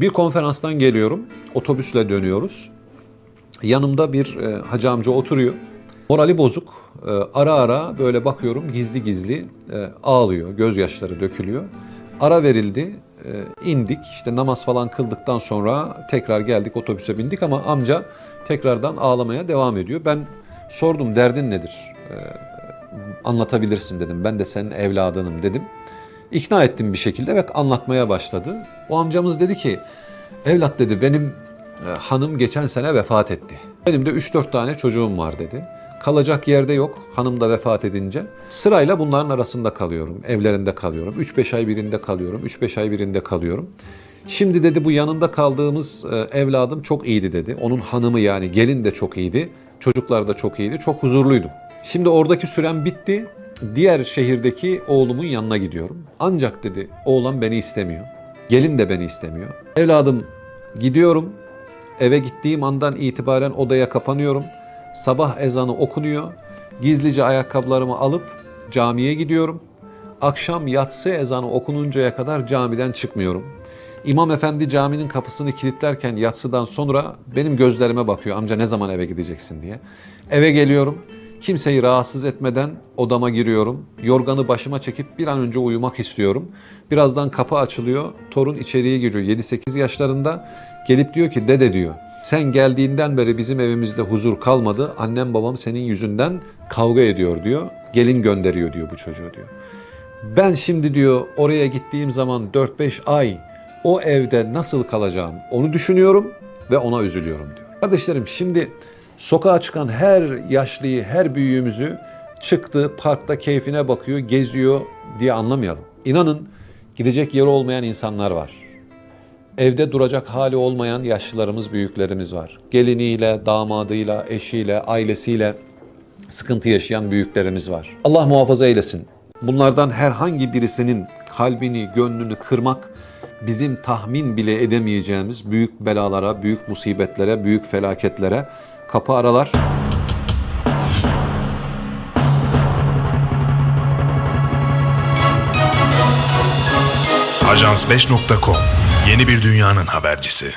Bir konferanstan geliyorum, otobüsle dönüyoruz. Yanımda bir e, hacı amca oturuyor. Morali bozuk. E, ara ara böyle bakıyorum gizli gizli e, ağlıyor, gözyaşları dökülüyor. Ara verildi, e, indik. İşte namaz falan kıldıktan sonra tekrar geldik otobüse bindik ama amca tekrardan ağlamaya devam ediyor. Ben sordum derdin nedir? E, anlatabilirsin dedim. Ben de senin evladınım dedim. İkna ettim bir şekilde ve anlatmaya başladı. O amcamız dedi ki, evlat dedi benim e, hanım geçen sene vefat etti. Benim de 3-4 tane çocuğum var dedi. Kalacak yerde yok hanım da vefat edince. Sırayla bunların arasında kalıyorum, evlerinde kalıyorum. 3-5 ay birinde kalıyorum, 3-5 ay birinde kalıyorum. Şimdi dedi bu yanında kaldığımız e, evladım çok iyiydi dedi. Onun hanımı yani gelin de çok iyiydi. Çocuklar da çok iyiydi. Çok huzurluydum. Şimdi oradaki sürem bitti. Diğer şehirdeki oğlumun yanına gidiyorum. Ancak dedi oğlan beni istemiyor. Gelin de beni istemiyor. Evladım gidiyorum. Eve gittiğim andan itibaren odaya kapanıyorum. Sabah ezanı okunuyor. Gizlice ayakkabılarımı alıp camiye gidiyorum. Akşam yatsı ezanı okununcaya kadar camiden çıkmıyorum. İmam efendi caminin kapısını kilitlerken yatsıdan sonra benim gözlerime bakıyor. Amca ne zaman eve gideceksin diye. Eve geliyorum. Kimseyi rahatsız etmeden odama giriyorum. Yorganı başıma çekip bir an önce uyumak istiyorum. Birazdan kapı açılıyor. Torun içeriye giriyor 7-8 yaşlarında. Gelip diyor ki dede diyor. Sen geldiğinden beri bizim evimizde huzur kalmadı. Annem babam senin yüzünden kavga ediyor diyor. Gelin gönderiyor diyor bu çocuğu diyor. Ben şimdi diyor oraya gittiğim zaman 4-5 ay o evde nasıl kalacağım onu düşünüyorum ve ona üzülüyorum diyor. Kardeşlerim şimdi sokağa çıkan her yaşlıyı, her büyüğümüzü çıktı parkta keyfine bakıyor, geziyor diye anlamayalım. İnanın gidecek yeri olmayan insanlar var. Evde duracak hali olmayan yaşlılarımız, büyüklerimiz var. Geliniyle, damadıyla, eşiyle, ailesiyle sıkıntı yaşayan büyüklerimiz var. Allah muhafaza eylesin. Bunlardan herhangi birisinin kalbini, gönlünü kırmak bizim tahmin bile edemeyeceğimiz büyük belalara, büyük musibetlere, büyük felaketlere kapı aralar. Ajans5.com yeni bir dünyanın habercisi.